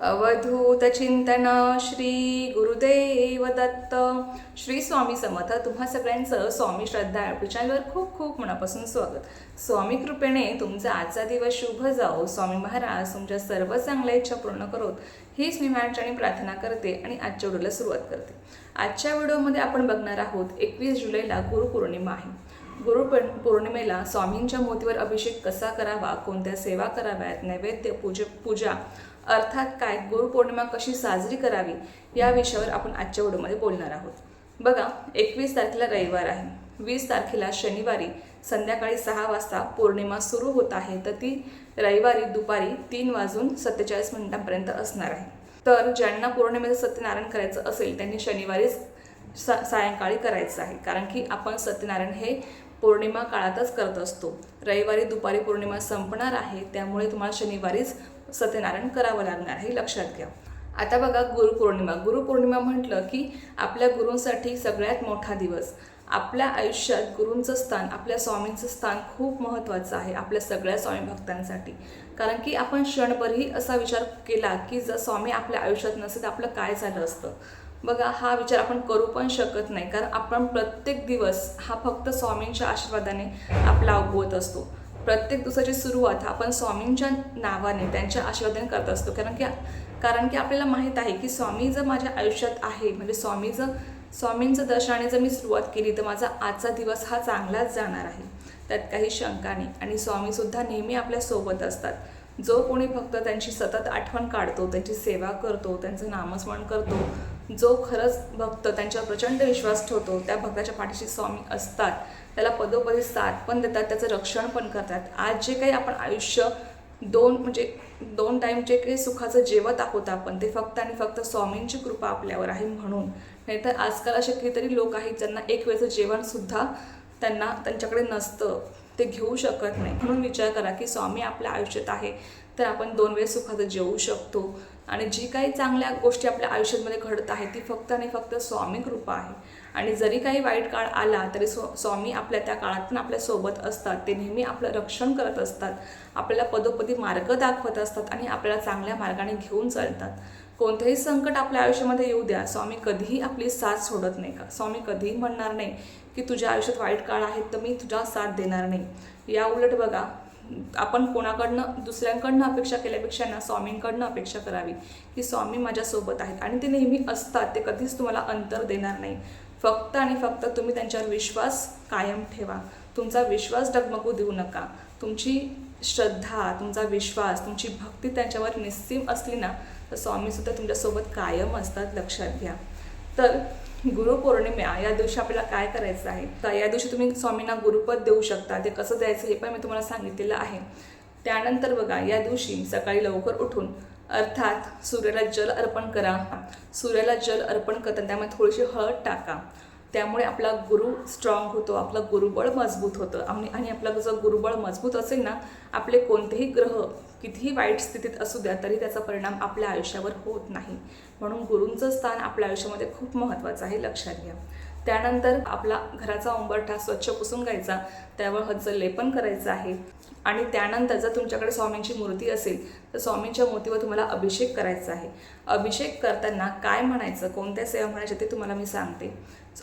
अवधूत चिंतन श्री गुरुदेव दत्त. श्री स्वामी समर्थ तुम्हा सगळ्यांचं स्वामी श्रद्धा चॅनलवर खूप खूप मनापासून स्वागत. स्वामी कृपेने तुमचा आजचा दिवस शुभ जाओ स्वामी महाराज तुमच्या सर्व चांगल्या इच्छा पूर्ण करोत. हीच मी माझ्याने प्रार्थना करते आणि आजच्या व्हिडिओला सुरुवात करते. आजच्या व्हिडिओमध्ये आपण बघणार आहोत एकवीस जुलैला गुरुपौर्णिमा आहे. गुरु पौर्णिमेला स्वामींच्या मोतीवर अभिषेक कसा करावा कोणत्या सेवा कराव्यात नैवेद्य पूज पूजा अर्थात काय? गुरुपौर्णिमा कशी साजरी करावी? या विषयावर आपण आजच्या व्हिडिओमध्ये बोलणार आहोत. बघा एकवीस तारखेला रविवार आहे. वीस तारखेला शनिवारी संध्याकाळी सहा वाजता पौर्णिमा सुरू होत आहे. तर ती रविवारी दुपारी तीन वाजून सत्तेचाळीस मिनिटांपर्यंत असणार आहे. तर ज्यांना पौर्णिमेचं सत्यनारायण करायचं असेल त्यांनी शनिवारीच सा सायंकाळी करायचं आहे. कारण की आपण सत्यनारायण हे पौर्णिमा काळातच करत असतो. रविवारी दुपारी पौर्णिमा संपणार आहे. त्यामुळे तुम्हाला शनिवारीच सत्यनारायण करावं लागणार हे लक्षात घ्या. आता बघा गुरुपौर्णिमा. गुरुपौर्णिमा म्हटलं की आपल्या गुरूंसाठी सगळ्यात मोठा दिवस. आपल्या आयुष्यात गुरूंचं स्थान आपल्या स्वामींचं स्थान खूप महत्त्वाचं आहे आपल्या सगळ्या स्वामी भक्तांसाठी. कारण की आपण क्षणभरही असा विचार केला की जर स्वामी आपल्या आयुष्यात नसेल तर आपलं काय झालं असतं? बघा हा विचार आपण करू पण शकत नाही. कारण आपण प्रत्येक दिवस हा फक्त स्वामींच्या आशीर्वादाने आपला अवगवत असतो. प्रत्येक दिवसाची सुरुवात आपण स्वामींच्या नावाने त्यांच्या आशीर्वादाने करत असतो. कारण की कारण की आपल्याला माहीत आहे की स्वामी जर माझ्या आयुष्यात आहे म्हणजे स्वामी जर स्वामींचं दर्शनाने जर मी सुरुवात केली तर माझा आजचा दिवस हा चांगलाच जाणार आहे. त्यात काही शंका नाही. आणि स्वामीसुद्धा नेहमी आपल्यासोबत असतात. जो कोणी फक्त त्यांची सतत आठवण काढतो त्यांची सेवा करतो त्यांचं नामस्मरण करतो जो खरंच भक्त त्यांच्यावर प्रचंड विश्वास ठेवतो त्या भक्ताच्या पाठीशी स्वामी असतात त्याला पदोपदी साथ पण देतात त्याचं रक्षण पण करतात. आज जे काही आपण आयुष्य दोन म्हणजे दोन टाईम जे काही सुखाचं जेवत आहोत आपण ते फक्त आणि फक्त स्वामींची कृपा आपल्यावर आहे म्हणून. नाहीतर आजकाल असे कितीतरी लोक आहेत ज्यांना एक वेळचं जेवणसुद्धा त्यांना त्यांच्याकडे नसतं ते घेऊ शकत नाही. म्हणून विचार करा की स्वामी आपल्या आयुष्यात आहे तर आपण दोन वेळेस सुखाचं जेवू शकतो. आणि जी काही चांगल्या गोष्टी आपल्या आयुष्यामध्ये घडत आहे ती फक्त आणि फक्त स्वामी कृपा आहे. आणि जरी काही वाईट काळ आला तरी स्व स्वामी आपल्या त्या काळात पण आपल्यासोबत असतात. ते नेहमी आपलं रक्षण करत असतात. आपल्याला पदोपदी मार्ग दाखवत असतात आणि आपल्याला चांगल्या मार्गाने घेऊन चालतात. कोणतंही संकट आपल्या आयुष्यामध्ये येऊ द्या. स्वामी कधीही आपली साथ सोडत नाही का? स्वामी कधीही म्हणणार नाही की तुझ्या आयुष्यात वाईट काळ आहेत तर मी तुझा साथ देणार नाही. या उलट बघा आपण कोणाकडनं दुसऱ्यांकडनं अपेक्षा केल्यापेक्षा ना स्वामींकडनं अपेक्षा करावी. की स्वामी माझ्यासोबत आहेत आणि ते नेहमी असतात. ते कधीच तुम्हाला अंतर देणार नाही. फक्त आणि फक्त तुम्ही त्यांच्यावर विश्वास कायम ठेवा. तुमचा विश्वास डगमगू देऊ नका. तुमची श्रद्धा तुमचा विश्वास तुमची भक्ती त्यांच्यावर निस्सीम असली ना तर स्वामीसुद्धा तुमच्यासोबत कायम असतात लक्षात घ्या. तर गुरुपौर्णिमा या दिवशी आपल्याला काय करायचं आहे? तर या दिवशी तुम्ही स्वामींना गुरुपद देऊ शकता. ते कसं द्यायचं हे पण मी तुम्हाला सांगितलेलं आहे. त्यानंतर बघा या दिवशी सकाळी लवकर उठून अर्थात सूर्याला जल अर्पण करा. सूर्याला जल अर्पण करताना त्यामध्ये थोडीशी हळद टाका. त्यामुळे आपला गुरु स्ट्रॉंग होतो आपलं गुरुबळ मजबूत होतं. आणि आणि आपलं जर गुरुबळ मजबूत असेल ना आपले कोणतेही ग्रह कितीही वाईट स्थितीत असू द्या तरी त्याचा परिणाम आपल्या आयुष्यावर होत नाही. म्हणून गुरूंचं स्थान आपल्या आयुष्यामध्ये खूप महत्त्वाचं आहे लक्षात घ्या. त्यानंतर आपला घराचा उंबरठा स्वच्छ पुसून घ्यायचा त्यावर हजचं लेपन करायचं आहे. आणि त्यानंतर जर तुमच्याकडे स्वामींची मूर्ती असेल तर स्वामींच्या मूर्तीवर तुम्हाला अभिषेक करायचा आहे. अभिषेक करताना काय म्हणायचं? कोणत्या सेवा म्हणायच्या ते तुम्हाला मी सांगते.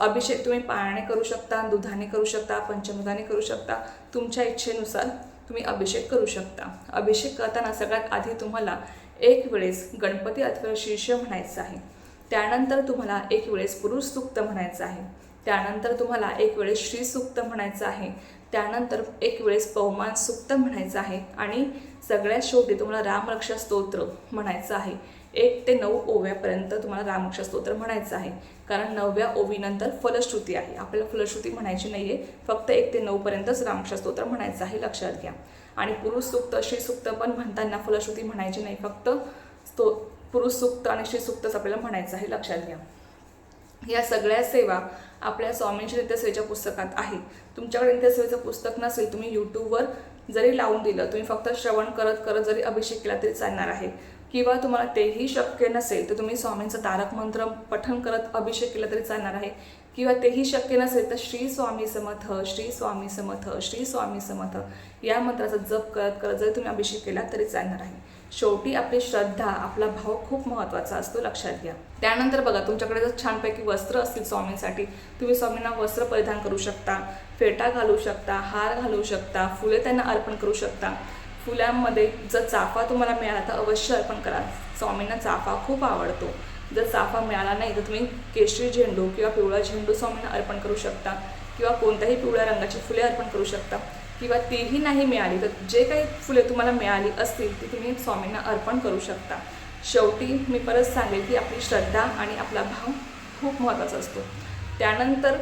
अभिषेक तुम्ही पाण्याने करू शकता दुधाने करू शकता पंचमृताने करू शकता तुमच्या इच्छेनुसार तुम्ही अभिषेक करू शकता. अभिषेक करताना सगळ्यात आधी तुम्हाला एक वेळेस गणपती अथवा शीर्ष म्हणायचं आहे. त्यानंतर तुम्हाला एक वेळेस पुरुष सूक्त म्हणायचं आहे. त्यानंतर तुम्हाला एक वेळेस श्री सूक्त म्हणायचं आहे. त्यानंतर एक वेळेस पवमान सूक्त म्हणायचं आहे. आणि सगळ्यात शेवटी तुम्हाला रामरक्षा स्तोत्र म्हणायचं आहे. एक ते नऊ ओव्यापर्यंत तुम्हाला रामरक्षा स्तोत्र म्हणायचं आहे. कारण नवव्या ओवीनंतर फलश्रुती आहे. आपल्याला फलश्रुती म्हणायची नाही आहे फक्त एक ते नऊपर्यंतच रामरक्षा स्तोत्र म्हणायचं आहे. लक्षात घ्या. आणि पुरुष सुक्त श्री सूक्त पण म्हणताना फलश्रुती म्हणायची नाही. फक्त स्तो पुरुष सुक्त आणि श्री सुक्तच आपल्याला म्हणायचं आहे लक्षात घ्या. या सगळ्या सेवा आपल्या स्वामींच्या नित्यसेवेच्या पुस्तकात आहे तुमच्याकडे नित्यसेवेचं पुस्तक नसेल तुम्ही यूट्यूबवर जरी लावून दिलं तुम्ही फक्त श्रवण करत करत जरी अभिषेक केला तरी चालणार आहे. किंवा तुम्हाला तेही शक्य नसेल तर तुम्ही स्वामींचं तारक मंत्र पठण करत अभिषेक केला तरी चालणार आहे. किंवा तेही शक्य नसेल तर श्री स्वामी समर्थ श्री स्वामी समर्थ श्री स्वामी समर्थ या मंत्राचा जप करत करत जरी तुम्ही अभिषेक केला तरी चालणार आहे. शेवटी आपली श्रद्धा आपला भाव खूप महत्त्वाचा असतो लक्षात घ्या. त्यानंतर बघा तुमच्याकडे जर छानपैकी वस्त्र असतील स्वामींसाठी तुम्ही स्वामींना वस्त्र परिधान करू शकता फेटा घालू शकता हार घालू शकता फुले त्यांना अर्पण करू शकता. फुलांमध्ये जर चाफा तुम्हाला मिळाला तर अवश्य अर्पण करा. स्वामींना चाफा खूप आवडतो. जर चाफा मिळाला नाही तर तुम्ही केशरी झेंडू किंवा पिवळा झेंडू स्वामींना अर्पण करू शकता किंवा कोणत्याही पिवळ्या रंगाची फुले अर्पण करू शकता. किंवा तीही नाही मिळाली तर जे काही फुले तुम्हाला मिळाली असतील ती तुम्ही स्वामींना अर्पण करू शकता. शेवटी मी परत सांगेल की आपली श्रद्धा आणि आपला भाव खूप महत्त्वाचा असतो. त्यानंतर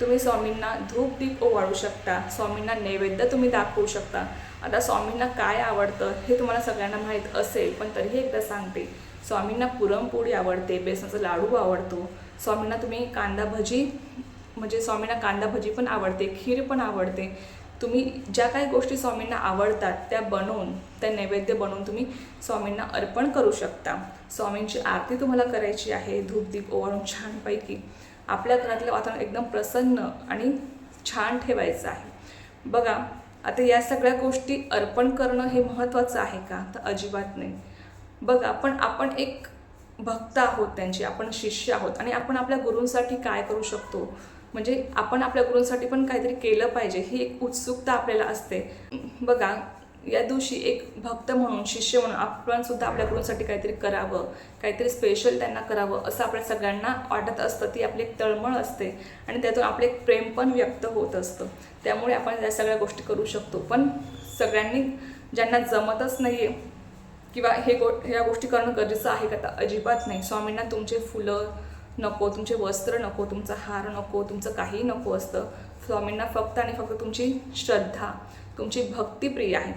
तुम्ही स्वामींना धूप दीप ओवाळू शकता स्वामींना नैवेद्य तुम्ही दाखवू शकता. आता स्वामींना काय आवडतं हे तुम्हाला सगळ्यांना माहीत असेल पण तरीही एकदा सांगते. स्वामींना पुरणपोळी आवडते बेसनाचा लाडू आवडतो. स्वामींना तुम्ही कांदा भजी म्हणजे स्वामींना कांदा भजी पण आवडते खीर पण आवडते. तुम्ही ज्या काही गोष्टी स्वामींना आवडतात त्या बनवून त्या नैवेद्य बनवून तुम्ही स्वामींना अर्पण करू शकता. स्वामींची आरती तुम्हाला करायची आहे धूपदीप ओवाळून छानपैकी आपल्या घरातलं वातावरण एकदम प्रसन्न आणि छान ठेवायचं आहे. बघा आता या सगळ्या गोष्टी अर्पण करणं हे महत्त्वाचं आहे का? तर अजिबात नाही. बघा पण आपण एक भक्त आहोत त्यांची आपण शिष्य आहोत आणि आपण आपल्या गुरूंसाठी काय करू शकतो? म्हणजे आपण आपल्या गुरूंसाठी पण काहीतरी केलं पाहिजे ही एक उत्सुकता आपल्याला असते. बघा या दिवशी एक भक्त म्हणून शिष्य म्हणून आपण सुद्धा आपल्या गुरूंसाठी काहीतरी करावं काहीतरी स्पेशल त्यांना करावं असं आपल्या सगळ्यांना वाटत असतं. ती आपली एक तळमळ असते आणि त्यातून आपले एक प्रेम पण व्यक्त होत असतं. त्यामुळे आपण या सगळ्या गोष्टी करू शकतो. पण सगळ्यांनी ज्यांना जमतच नाही आहे किंवा हे गो ह्या गोष्टी करणं गरजेचं आहे का तर अजिबात नाही. स्वामींना तुमचे फुलं नको तुमचे वस्त्र नको तुमचा हार नको तुमचं काही नको असतं. स्वामींना फक्त आणि फक्त तुमची श्रद्धा तुमची भक्तिप्रिय आहे.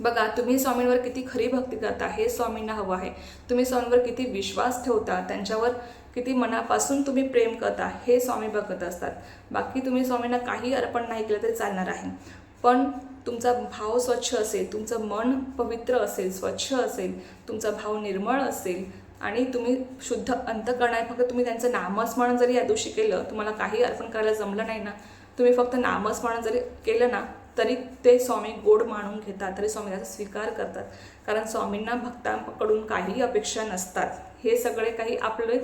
बघा तुम्ही स्वामींवर किती खरी भक्ती करता हे स्वामींना हवं आहे. तुम्ही स्वामींवर किती विश्वास ठेवता त्यांच्यावर किती मनापासून तुम्ही प्रेम करता हे स्वामी बघत असतात. बाकी तुम्ही स्वामींना काही अर्पण नाही केलं तरी चालणार आहे. पण तुमचा भाव स्वच्छ असेल तुमचं मन पवित्र असेल स्वच्छ असेल तुमचा भाव निर्मळ असेल आणि तुम्ही शुद्ध अंतकरण आहे. फक्त तुम्ही त्यांचं नामस्मरण जरी या दिवशी केलं तुम्हाला काही अर्पण करायला जमलं नाही ना तुम्ही फक्त नामस्मरण जरी केलं ना तरी ते स्वामी गोड मानून घेतात तरी स्वामी त्याचा स्वीकार करतात. कारण स्वामींना भक्तांकडून काही अपेक्षा नसतात. हे सगळे काही आपले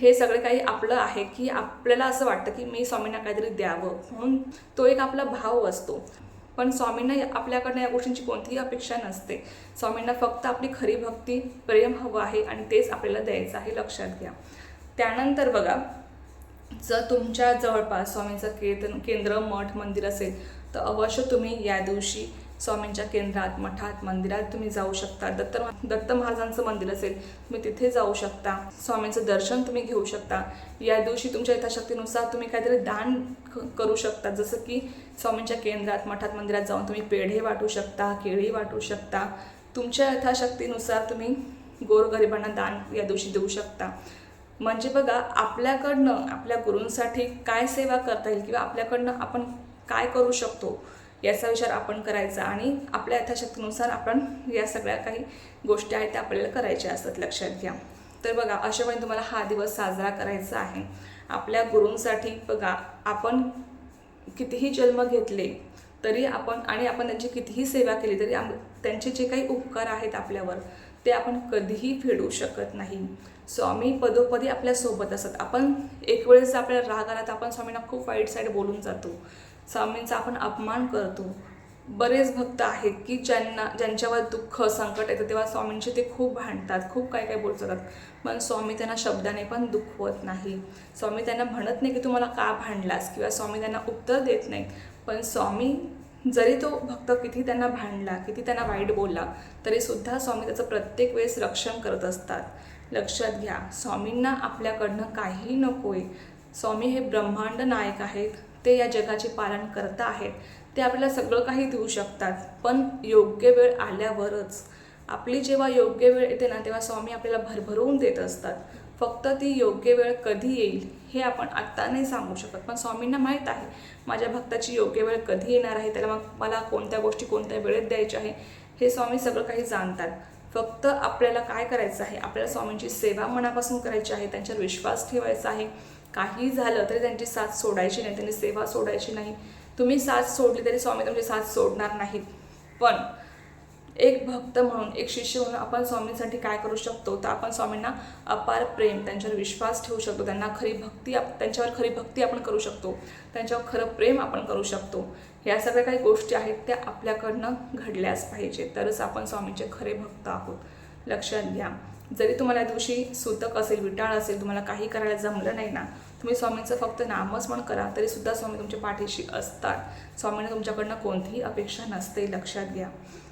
हे सगळे काही आपलं आहे की आपल्याला असं वाटतं की मी स्वामींना काहीतरी द्यावं. म्हणून तो एक आपला भाव असतो. पण स्वामींना या- आपल्याकडनं या गोष्टींची कोणतीही अपेक्षा नसते. स्वामींना फक्त आपली खरी भक्ती प्रेम हवं आहे आणि तेच आपल्याला द्यायचं आहे लक्षात घ्या. त्यानंतर बघा जर तुमच्या जवळपास स्वामींचं कीर्तन केंद्र मठ मंदिर असेल तर अवश्य तुम्ही या दिवशी स्वामींच्या केंद्रात मठात मंदिरात तुम्ही जाऊ शकता. दत्त दत्त महाराजांचं मंदिर असेल तुम्ही तिथे जाऊ शकता. स्वामींचं दर्शन तुम्ही घेऊ शकता. या दिवशी तुमच्या यथाशक्तीनुसार तुम्ही काहीतरी दान करू शकता. जसं की स्वामींच्या केंद्रात मठात मंदिरात जाऊन तुम्ही पेढे वाटू शकता केळी वाटू शकता. तुमच्या यथाशक्तीनुसार तुम्ही गोरगरिबांना दान या दिवशी देऊ शकता. म्हणजे बघा आपल्याकडनं आपल्या गुरूंसाठी काय सेवा करता येईल किंवा आपल्याकडनं आपण काय करू शकतो? याचा विचार आपण करायचा आणि आपल्या यथाशक्तीनुसार आपण या सगळ्या काही गोष्टी आहेत त्या आपल्याला करायच्या असतात लक्षात घ्या. तर बघा अशा वेळी तुम्हाला हा दिवस साजरा करायचा आहे. आपल्या गुरूंसाठी बघा आपण कितीही जन्म घेतले तरी आपण आणि आपण त्यांची कितीही सेवा केली तरी आम त्यांचे जे काही उपकार आहेत आपल्यावर ते आपण कधीही फेडू शकत नाही. स्वामी पदोपदी आपल्यासोबत असतात. आपण एक वेळेस आपल्याला राग आला तर आपण स्वामींना खूप वाईट साईड बोलून जातो. स्वामींचा आपण अपमान करतो. बरेच भक्त आहेत की ज्यांना ज्यांच्यावर दुःख संकट येतं तेव्हा स्वामींचे ते खूप भांडतात खूप काय काय बोलतात. पण स्वामी त्यांना शब्दाने पण दुखवत नाही. स्वामी त्यांना म्हणत नाही की तुम्हाला का भांडलास? किंवा स्वामी त्यांना उत्तर देत नाही पण स्वामी जरी तो भक्त किती त्यांना भांडला किती त्यांना वाईट बोलला तरीसुद्धा स्वामी त्याचं प्रत्येक वेळेस रक्षण करत असतात. लक्षात घ्या स्वामींना आपल्याकडनं काही नको आहे स्वामी हे ब्रह्मांड नायक आहेत. ते या जगाचे पालन करता आहेत. ते आपल्याला सगळं काही देऊ शकतात. पण योग्य वेळ आल्यावरच. आपली जेव्हा योग्य वेळ येते ना तेव्हा स्वामी आपल्याला भरभरून देत असतात. फक्त ती योग्य वेळ कधी येईल हे आपण आत्ता नाही सांगू शकत. पण स्वामींना माहीत आहे माझ्या भक्ताची योग्य वेळ कधी येणार आहे त्याला मग मला कोणत्या गोष्टी कोणत्या वेळेत द्यायच्या आहे हे स्वामी सगळं काही जाणतात. फक्त आपल्याला काय करायचं आहे? आपल्याला स्वामींची सेवा मनापासून करायची आहे त्यांच्यावर विश्वास ठेवायचा आहे. काही झालं तरी त्यांची साथ सोडायची नाही त्यांनी सेवा सोडायची नाही. तुम्ही साथ सोडली तरी स्वामी तुमची साथ सोडणार नाहीत. पण एक भक्त म्हणून एक शिष्य म्हणून आपण स्वामींसाठी काय करू शकतो? तर आपण स्वामींना अपार प्रेम त्यांच्यावर विश्वास ठेवू शकतो. त्यांना खरी भक्ती आप त्यांच्यावर खरी भक्ती आपण करू शकतो. त्यांच्यावर खरं प्रेम आपण करू शकतो. ह्या सगळ्या काही गोष्टी आहेत त्या आपल्याकडनं घडल्याच पाहिजे. तरच आपण स्वामींचे खरे भक्त आहोत. लक्षात घ्या. जरी तुम्हाला या दिवशी सुतक असेल विटाळ असेल तुम्हाला काही करायला जमलं नाही ना तुम्ही स्वामींचं फक्त नामस्मरण करा तरी सुद्धा स्वामी तुमच्या पाठीशी असतात. स्वामींना तुमच्याकडनं कोणतीही अपेक्षा नसते लक्षात घ्या.